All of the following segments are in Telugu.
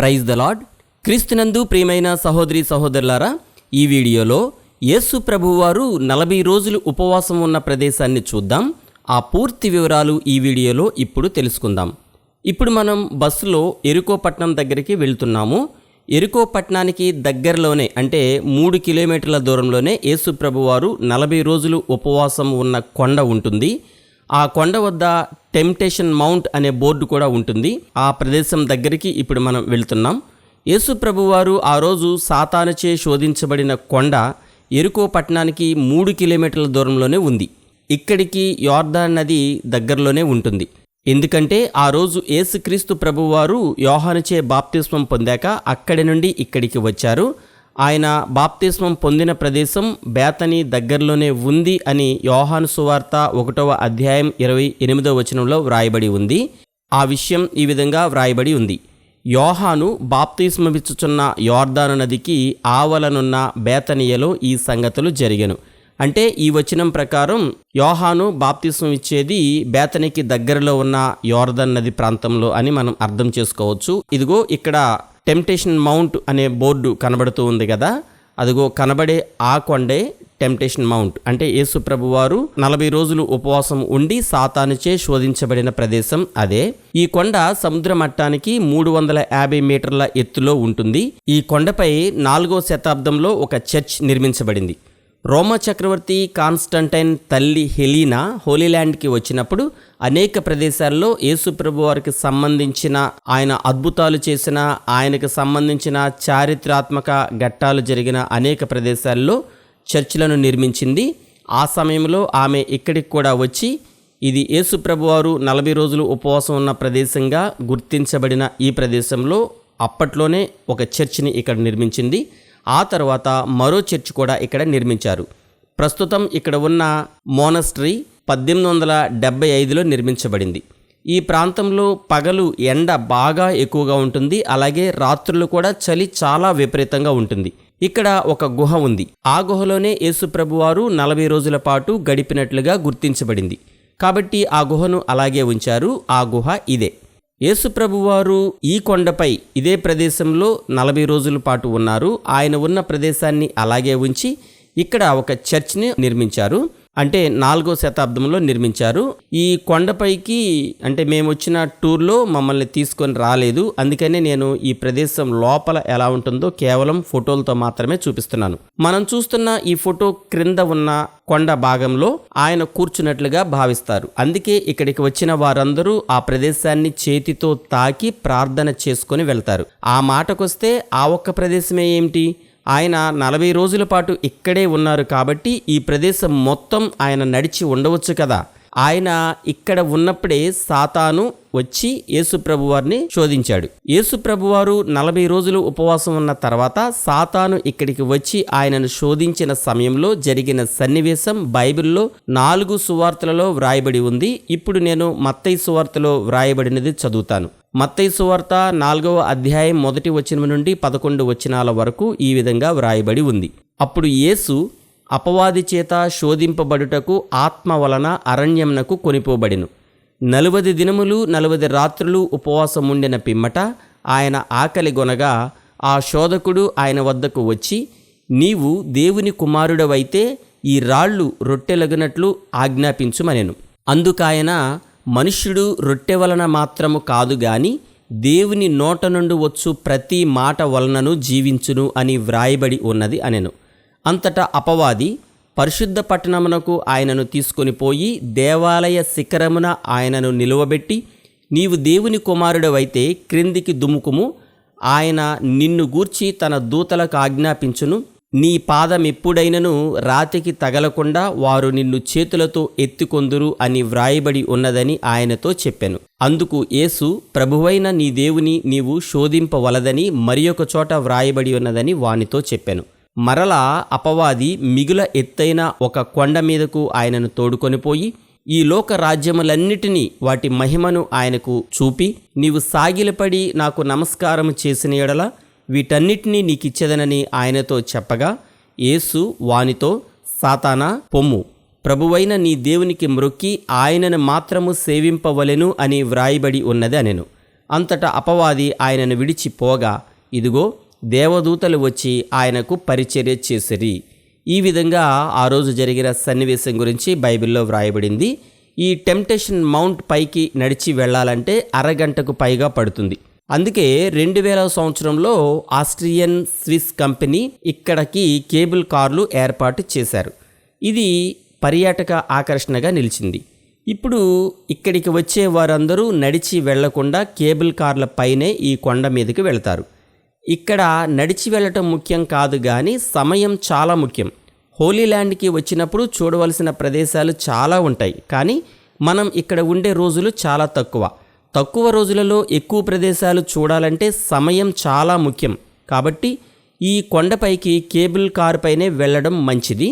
ప్రైజ్ ద లాడ్ క్రీస్తునందు ప్రియమైన సహోదరి సహోదరులారా ఈ వీడియోలో యేసు ప్రభువారు నలభై రోజులు ఉపవాసం ఉన్న ప్రదేశాన్ని చూద్దాం. ఆ పూర్తి వివరాలు ఈ వీడియోలో ఇప్పుడు తెలుసుకుందాం. ఇప్పుడు మనం బస్సులో ఎరుకోపట్నం దగ్గరికి వెళ్తున్నాము. ఎరుకోపట్నానికి దగ్గరలోనే అంటే మూడు కిలోమీటర్ల దూరంలోనే యేసు ప్రభువారు నలభై రోజులు ఉపవాసం ఉన్న కొండ ఉంటుంది. ఆ కొండ వద్ద టెంప్టేషన్ మౌంట్ అనే బోర్డు కూడా ఉంటుంది. ఆ ప్రదేశం దగ్గరికి ఇప్పుడు మనం వెళ్తున్నాం. యేసు ప్రభువారు ఆ రోజు సాతానుచే శోధించబడిన కొండ ఎరుకో పట్టణానికి మూడు కిలోమీటర్ల దూరంలోనే ఉంది. ఇక్కడికి యోర్దాన్ నది దగ్గరలోనే ఉంటుంది. ఎందుకంటే ఆ రోజు యేసుక్రీస్తు ప్రభువారు యోహానుచే బాప్తిస్మం పొందాక అక్కడి నుండి ఇక్కడికి వచ్చారు. ఆయన బాప్తిస్మం పొందిన ప్రదేశం బేతని దగ్గరలోనే ఉంది అని యోహాను సువార్త ఒకటవ అధ్యాయం ఇరవై ఎనిమిదవ వచనంలో వ్రాయబడి ఉంది. ఆ విషయం ఈ విధంగా వ్రాయబడి ఉంది. యోహాను బాప్తిస్మమిచ్చుచున్న యోర్దాను నదికి ఆవలనున్న బేతనియలో ఈ సంగతులు జరిగను. అంటే ఈ వచనం ప్రకారం యోహాను బాప్తిస్మం ఇచ్చేది బేతనికి దగ్గరలో ఉన్న యోర్దన్ నది ప్రాంతంలో అని మనం అర్థం చేసుకోవచ్చు. ఇదిగో ఇక్కడ టెంప్టేషన్ మౌంట్ అనే బోర్డు కనబడుతూ ఉంది కదా. అదిగో కనబడే ఆ కొండే టెంప్టేషన్ మౌంట్. అంటే యేసు ప్రభువారు నలభై రోజులు ఉపవాసం ఉండి సాతానుచే శోధించబడిన ప్రదేశం అదే. ఈ కొండ సముద్ర మట్టానికి మూడు వందల యాభై మీటర్ల ఎత్తులో ఉంటుంది. ఈ కొండపై నాలుగో శతాబ్దంలో ఒక చర్చ్ నిర్మించబడింది. రోమా చక్రవర్తి కాన్స్టంటైన్ తల్లి హెలీనా హోలీల్యాండ్కి వచ్చినప్పుడు అనేక ప్రదేశాల్లో యేసుప్రభు వారికి సంబంధించిన ఆయన అద్భుతాలు చేసిన ఆయనకు సంబంధించిన చారిత్రాత్మక ఘట్టాలు జరిగిన అనేక ప్రదేశాల్లో చర్చిలను నిర్మించింది. ఆ సమయంలో ఆమె ఇక్కడికి కూడా వచ్చి ఇది యేసుప్రభు వారు నలభై రోజులు ఉపవాసం ఉన్న ప్రదేశంగా గుర్తించబడిన ఈ ప్రదేశంలో అప్పట్లోనే ఒక చర్చిని ఇక్కడ నిర్మించింది. ఆ తర్వాత మరో చర్చ్ కూడా ఇక్కడ నిర్మించారు. ప్రస్తుతం ఇక్కడ ఉన్న మోనస్ట్రీ పద్దెనిమిది వందల డెబ్బై ఐదులో నిర్మించబడింది. ఈ ప్రాంతంలో పగలు ఎండ బాగా ఎక్కువగా ఉంటుంది. అలాగే రాత్రులు కూడా చలి చాలా విపరీతంగా ఉంటుంది. ఇక్కడ ఒక గుహ ఉంది. ఆ గుహలోనే యేసుప్రభువారు నలభై రోజుల పాటు గడిపినట్లుగా గుర్తించబడింది. కాబట్టి ఆ గుహను అలాగే ఉంచారు. ఆ గుహ ఇదే. యేసుప్రభువారు ఈ కొండపై ఇదే ప్రదేశంలో నలభై రోజుల పాటు ఉన్నారు. ఆయన ఉన్న ప్రదేశాన్ని అలాగే ఉంచి ఇక్కడ ఒక చర్చ్ని నిర్మించారు. అంటే నాలుగో శతాబ్దంలో నిర్మించారు. ఈ కొండపైకి అంటే మేము వచ్చిన టూర్లో మమ్మల్ని తీసుకొని రాలేదు. అందుకనే నేను ఈ ప్రదేశం లోపల ఎలా ఉంటుందో కేవలం ఫోటోలతో మాత్రమే చూపిస్తున్నాను. మనం చూస్తున్న ఈ ఫోటో క్రింద ఉన్న కొండ భాగంలో ఆయన కూర్చున్నట్లుగా భావిస్తారు. అందుకే ఇక్కడికి వచ్చిన వారందరూ ఆ ప్రదేశాన్ని చేతితో తాకి ప్రార్థన చేసుకొని వెళ్తారు. ఆ మాటకొస్తే ఆ ఒక్క ప్రదేశమే ఏమిటి? ఆయన నలభై రోజుల పాటు ఇక్కడే ఉన్నారు కాబట్టి ఈ ప్రదేశం మొత్తం ఆయన నడిచి ఉండవచ్చు కదా. ఆయన ఇక్కడ ఉన్నప్పుడే సాతాను వచ్చి యేసుప్రభువారిని శోధించాడు. యేసుప్రభువారు నలభై రోజులు ఉపవాసం ఉన్న తర్వాత సాతాను ఇక్కడికి వచ్చి ఆయనను శోధించిన సమయంలో జరిగిన సన్నివేశం బైబిల్లో నాలుగు సువార్తలలో వ్రాయబడి ఉంది. ఇప్పుడు నేను మత్తై సువార్తలో వ్రాయబడినది చదువుతాను. మత్తయి సువార్త నాలుగవ అధ్యాయం మొదటి వచనం నుండి పదకొండు వచనాల వరకు ఈ విధంగా వ్రాయబడి ఉంది. అప్పుడు యేసు అపవాది చేత శోధింపబడుటకు ఆత్మ వలన అరణ్యంనకు కొనిపోబడిను. నలువది దినములు నలువది రాత్రులు ఉపవాసం ఉండిన పిమ్మట ఆయన ఆకలి గొనగా ఆ శోధకుడు ఆయన వద్దకు వచ్చి నీవు దేవుని కుమారుడవైతే ఈ రాళ్ళు రొట్టెలగినట్లు ఆజ్ఞాపించుమనెను. అందుకాయన మనుష్యుడు రొట్టె వలన మాత్రము కాదు గాని దేవుని నోట నుండి వచ్చు ప్రతి మాట వలనను జీవించును అని వ్రాయబడి ఉన్నది అనెను. అంతటా అపవాది పరిశుద్ధ పట్టణమునకు ఆయనను తీసుకొని పోయి దేవాలయ శిఖరమున ఆయనను నిలువబెట్టి నీవు దేవుని కుమారుడవైతే క్రిందికి దుముకుము ఆయన నిన్ను గూర్చి తన దూతలకు ఆజ్ఞాపించును నీ పాదమెప్పుడైనను రాతికి తగలకుండా వారు నిన్ను చేతులతో ఎత్తుకొందురు అని వ్రాయబడి ఉన్నదని ఆయనతో చెప్పాను. అందుకు యేసు ప్రభువైన నీ దేవుని నీవు శోధింపవలదని మరి ఒక చోట వ్రాయబడి ఉన్నదని వానితో చెప్పాను. మరలా అపవాది మిగుల ఎత్తైన ఒక కొండ మీదకు ఆయనను తోడుకొనిపోయి ఈ లోక రాజ్యములన్నిటినీ వాటి మహిమను ఆయనకు చూపి నీవు సాగిలపడి నాకు నమస్కారం చేసిన ఎడల వీటన్నిటినీ నీకిచ్చేదనని ఆయనతో చెప్పగా యేసు వానితో సాతానా పొమ్ము. ప్రభువైన నీ దేవునికి మ్రొక్కి ఆయనను మాత్రము సేవింపవలెను అని వ్రాయబడి ఉన్నది అనెను. అంతటా అపవాది ఆయనను విడిచిపోగా ఇదిగో దేవదూతలు వచ్చి ఆయనకు పరిచర్య చేసిరి. ఈ విధంగా ఆ రోజు జరిగిన సన్నివేశం గురించి బైబిల్లో వ్రాయబడింది. ఈ టెంప్టేషన్ మౌంట్ పైకి నడిచి వెళ్ళాలంటే అరగంటకు పైగా పడుతుంది. అందుకే రెండు వేల సంవత్సరంలో ఆస్ట్రియన్ స్విస్ కంపెనీ ఇక్కడికి కేబుల్ కార్లు ఏర్పాటు చేశారు. ఇది పర్యాటక ఆకర్షణగా నిలిచింది. ఇప్పుడు ఇక్కడికి వచ్చే వారందరూ నడిచి వెళ్ళకుండా కేబుల్ కార్ల పైనే ఈ కొండ మీదకి వెళతారు. ఇక్కడ నడిచి వెళ్ళటం ముఖ్యం కాదు కానీ సమయం చాలా ముఖ్యం. హోలీ ల్యాండ్కి వచ్చినప్పుడు చూడవలసిన ప్రదేశాలు చాలా ఉంటాయి. కానీ మనం ఇక్కడ ఉండే రోజులు చాలా తక్కువ. తక్కువ రోజులలో ఎక్కువ ప్రదేశాలు చూడాలంటే సమయం చాలా ముఖ్యం. కాబట్టి ఈ కొండపైకి కేబుల్ కార్ పైనే వెళ్ళడం మంచిది.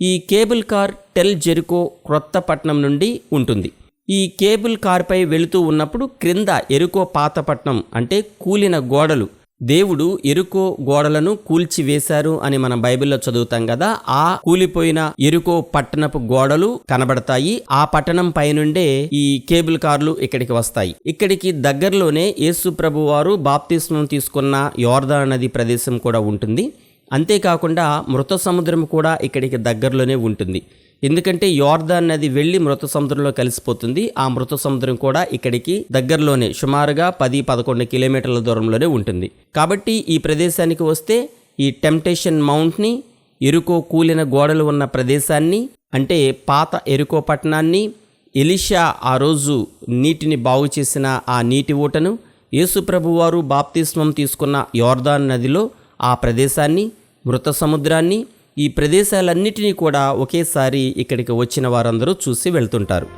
ఈ కేబుల్ కార్ టెల్ జెరికో క్రొత్తపట్నం నుండి ఉంటుంది. ఈ కేబుల్ కార్పై వెళుతూ ఉన్నప్పుడు క్రింద ఎరుకో పాతపట్నం అంటే కూలిన గోడలు దేవుడు ఎరుకో గోడలను కూల్చివేశారు అని మనం బైబిల్లో చదువుతాం కదా. ఆ కూలిపోయిన ఎరుకో పట్టణపు గోడలు కనబడతాయి. ఆ పట్టణం పైనుండే ఈ కేబుల్ కార్లు ఇక్కడికి వస్తాయి. ఇక్కడికి దగ్గరలోనే యేసు ప్రభు వారు బాప్తిస్మం తీసుకున్న యోర్దా నది ప్రదేశం కూడా ఉంటుంది. అంతేకాకుండా మృత సముద్రం కూడా ఇక్కడికి దగ్గరలోనే ఉంటుంది. ఎందుకంటే యోర్దాన్ నది వెళ్ళి మృత సముద్రంలో కలిసిపోతుంది. ఆ మృత సముద్రం కూడా ఇక్కడికి దగ్గరలోనే సుమారుగా పది పదకొండు కిలోమీటర్ల దూరంలోనే ఉంటుంది. కాబట్టి ఈ ప్రదేశానికి వస్తే ఈ టెంప్టేషన్ మౌంట్ని ఎరుకో కూలిన గోడలు ఉన్న ప్రదేశాన్ని అంటే పాత ఎరుకో పట్టణాన్ని ఎలిషా ఆ రోజు నీటిని బాగు చేసిన ఆ నీటి ఊటను యేసుప్రభువారు బాప్తిస్మం తీసుకున్న యోర్దాన్ నదిలో ఆ ప్రదేశాన్ని మృత సముద్రాన్ని ఈ ప్రదేశాలన్నిటినీ కూడా ఒకేసారి ఇక్కడికి వచ్చిన వారందరూ చూసి వెళ్తుంటారు.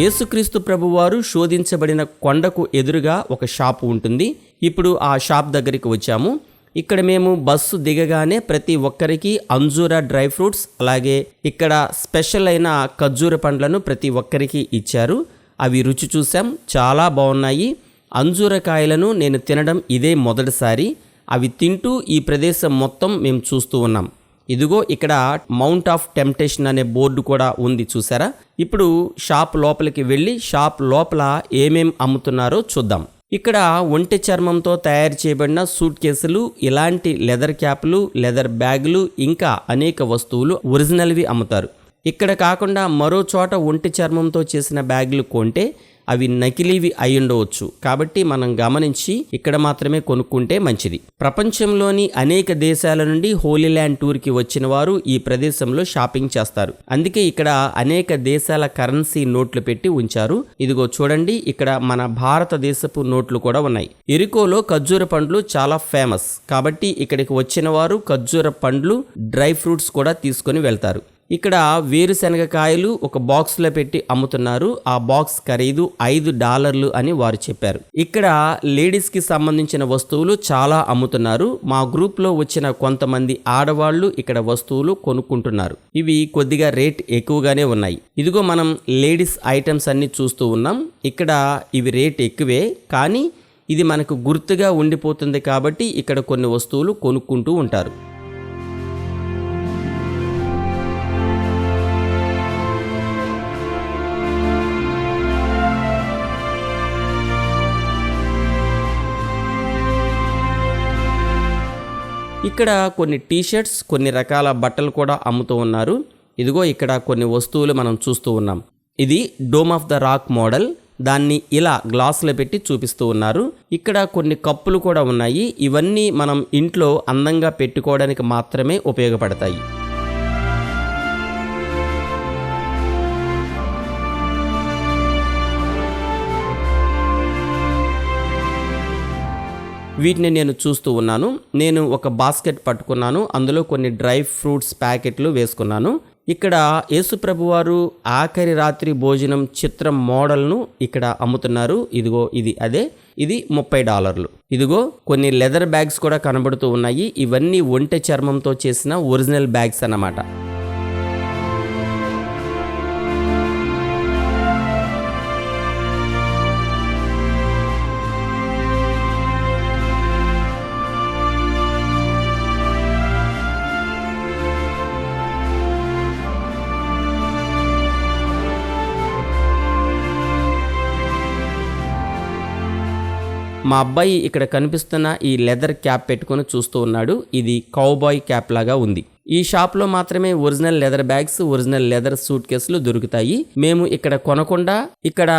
యేసుక్రీస్తు ప్రభువారు శోధించబడిన కొండకు ఎదురుగా ఒక షాప్ ఉంటుంది. ఇప్పుడు ఆ షాప్ దగ్గరికి వచ్చాము. ఇక్కడ మేము బస్సు దిగగానే ప్రతి ఒక్కరికి అంజూర డ్రై ఫ్రూట్స్ అలాగే ఇక్కడ స్పెషల్ అయిన ఖర్జూర పండ్లను ప్రతి ఒక్కరికి ఇచ్చారు. అవి రుచి చూసాం చాలా బాగున్నాయి. అంజూర కాయలను నేను తినడం ఇదే మొదటిసారి. అవి తింటూ ఈ ప్రదేశం మొత్తం మేము చూస్తూ ఉన్నాం. ఇదిగో ఇక్కడ మౌంట్ ఆఫ్ టెంప్టేషన్ అనే బోర్డు కూడా ఉంది చూసారా ఇప్పుడు షాప్ లోపలికి వెళ్ళి షాప్ లోపల ఏమేం అమ్ముతున్నారో చూద్దాం. ఇక్కడ ఒంటి చర్మంతో తయారు చేయబడిన సూట్ కేసులు ఇలాంటి లెదర్ క్యాప్లు లెదర్ బ్యాగులు ఇంకా అనేక వస్తువులు ఒరిజినల్వి అమ్ముతారు. ఇక్కడ కాకుండా మరో చోట ఒంటి చర్మంతో చేసిన బ్యాగులు కొంటే అవి నకిలీవి అయ్యుండవచ్చు కాబట్టి మనం గమనించి ఇక్కడ మాత్రమే కొనుక్కుంటే మంచిది. ప్రపంచంలోని అనేక దేశాల నుండి హోలీల్యాండ్ టూర్కి వచ్చిన వారు ఈ ప్రదేశంలో షాపింగ్ చేస్తారు. అందుకే ఇక్కడ అనేక దేశాల కరెన్సీ నోట్లు పెట్టి ఉంచారు. ఇదిగో చూడండి ఇక్కడ మన భారతదేశపు నోట్లు కూడా ఉన్నాయి. ఎరుకోలో ఖర్జూర పండ్లు చాలా ఫేమస్. కాబట్టి ఇక్కడికి వచ్చిన వారు ఖర్జూర పండ్లు డ్రై ఫ్రూట్స్ కూడా తీసుకొని వెళ్తారు. ఇక్కడ వేరుశనగ కాయలు ఒక బాక్స్లో పెట్టి అమ్ముతున్నారు. ఆ బాక్స్ ఖరీదు ఐదు డాలర్లు అని వారు చెప్పారు. ఇక్కడ లేడీస్కి సంబంధించిన వస్తువులు చాలా అమ్ముతున్నారు. మా గ్రూప్లో వచ్చిన కొంతమంది ఆడవాళ్ళు ఇక్కడ వస్తువులు కొనుక్కుంటున్నారు. ఇవి కొద్దిగా రేట్ ఎక్కువగానే ఉన్నాయి. ఇదిగో మనం లేడీస్ ఐటమ్స్ అన్ని చూస్తూ ఉన్నాం. ఇక్కడ ఇవి రేట్ ఎక్కువే కానీ ఇది మనకు గుర్తుగా ఉండిపోతుంది కాబట్టి ఇక్కడ కొన్ని వస్తువులు కొనుక్కుంటూ ఉంటారు. ఇక్కడ కొన్ని టీషర్ట్స్ కొన్ని రకాల బట్టలు కూడా అమ్ముతూ ఉన్నారు. ఇదిగో ఇక్కడ కొన్ని వస్తువులు మనం చూస్తూ ఉన్నాం. ఇది dome of the rock model దాన్ని ఇలా గ్లాసులో పెట్టి చూపిస్తూ ఉన్నారు. ఇక్కడ కొన్ని కప్పులు కూడా ఉన్నాయి. ఇవన్నీ మనం ఇంట్లో అందంగా పెట్టుకోవడానికి మాత్రమే ఉపయోగపడతాయి. వీటిని నేను చూస్తూ ఉన్నాను. నేను ఒక బాస్కెట్ పట్టుకున్నాను. అందులో కొన్ని డ్రై ఫ్రూట్స్ ప్యాకెట్లు వేసుకున్నాను. ఇక్కడ యేసుప్రభు వారు ఆఖరి రాత్రి భోజనం చిత్రం మోడల్ను ఇక్కడ అమ్ముతున్నారు. ఇదిగో ఇది అదే. ఇది ముప్పై డాలర్లు. ఇదిగో కొన్ని లెదర్ బ్యాగ్స్ కూడా కనబడుతూ ఉన్నాయి. ఇవన్నీ ఒంటె చర్మంతో చేసిన ఒరిజినల్ బ్యాగ్స్ అన్నమాట. మా అబ్బాయి ఇక్కడ కనిపిస్తున్న ఈ లెదర్ క్యాప్ పెట్టుకొని చూస్తూ ఉన్నాడు. ఇది కౌబాయ్ క్యాప్ లాగా ఉంది. ఈ షాప్లో మాత్రమే original leather bags original leather suit కేసులు దొరుకుతాయి. మేము ఇక్కడ కొనకుండా ఇక్కడ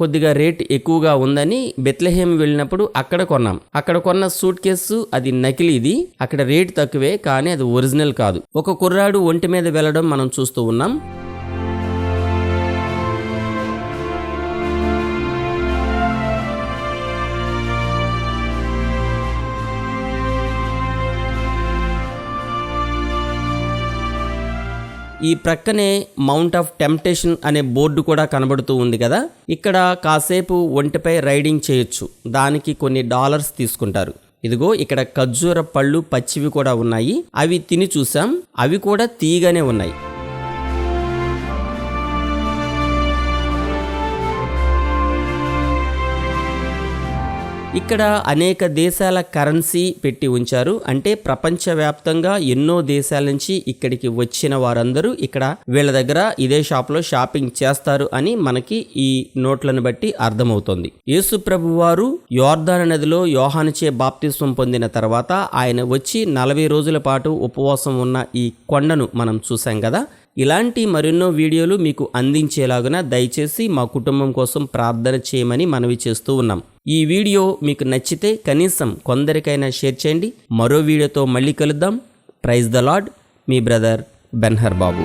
కొద్దిగా రేట్ ఎక్కువగా ఉందని బెత్లహేమ్ వెళ్ళినప్పుడు అక్కడ కొన్నాం. అక్కడ కొన్న సూట్ కేసు అది నకిలీది అక్కడ రేట్ తక్కువే కానీ అది ఒరిజినల్ కాదు. ఒక కుర్రాడు ఒంటి మీద వెళ్ళడం మనం చూస్తూ ఉన్నాం. ఈ ప్రక్కనే మౌంట్ ఆఫ్ టెంప్టేషన్ అనే బోర్డు కూడా కనబడుతూ ఉంది కదా? ఇక్కడ కాసేపు ఒంటిపై రైడింగ్ చేయొచ్చు. దానికి కొన్ని డాలర్స్ తీసుకుంటారు. ఇదిగో ఇక్కడ ఖర్జూర పళ్ళు పచ్చివి కూడా ఉన్నాయి. అవి తిని చూసాం అవి కూడా తీయగానే ఉన్నాయి. ఇక్కడ అనేక దేశాల కరెన్సీ పెట్టి ఉంచారు. అంటే ప్రపంచవ్యాప్తంగా ఎన్నో దేశాల నుంచి ఇక్కడికి వచ్చిన వారందరూ ఇక్కడ వీళ్ళ దగ్గర ఇదే షాప్లో షాపింగ్ చేస్తారు అని మనకి ఈ నోట్లను బట్టి అర్థమవుతోంది. యేసు ప్రభు వారు యోర్ధాన నదిలో యోహానుచే బాప్తిస్వం పొందిన తర్వాత ఆయన వచ్చి నలభై రోజుల పాటు ఉపవాసం ఉన్న ఈ కొండను మనం చూసాం కదా. ఇలాంటి మరెన్నో వీడియోలు మీకు అందించేలాగున దయచేసి మా కుటుంబం కోసం ప్రార్థన చేయమని మనవి చేస్తూ ఉన్నాం. ఈ వీడియో మీకు నచ్చితే కనీసం కొందరికైనా షేర్ చేయండి. మరో వీడియోతో మళ్ళీ కలుద్దాం. ప్రైజ్ ద లాడ్ మీ బ్రదర్ బెన్హర్ బాబు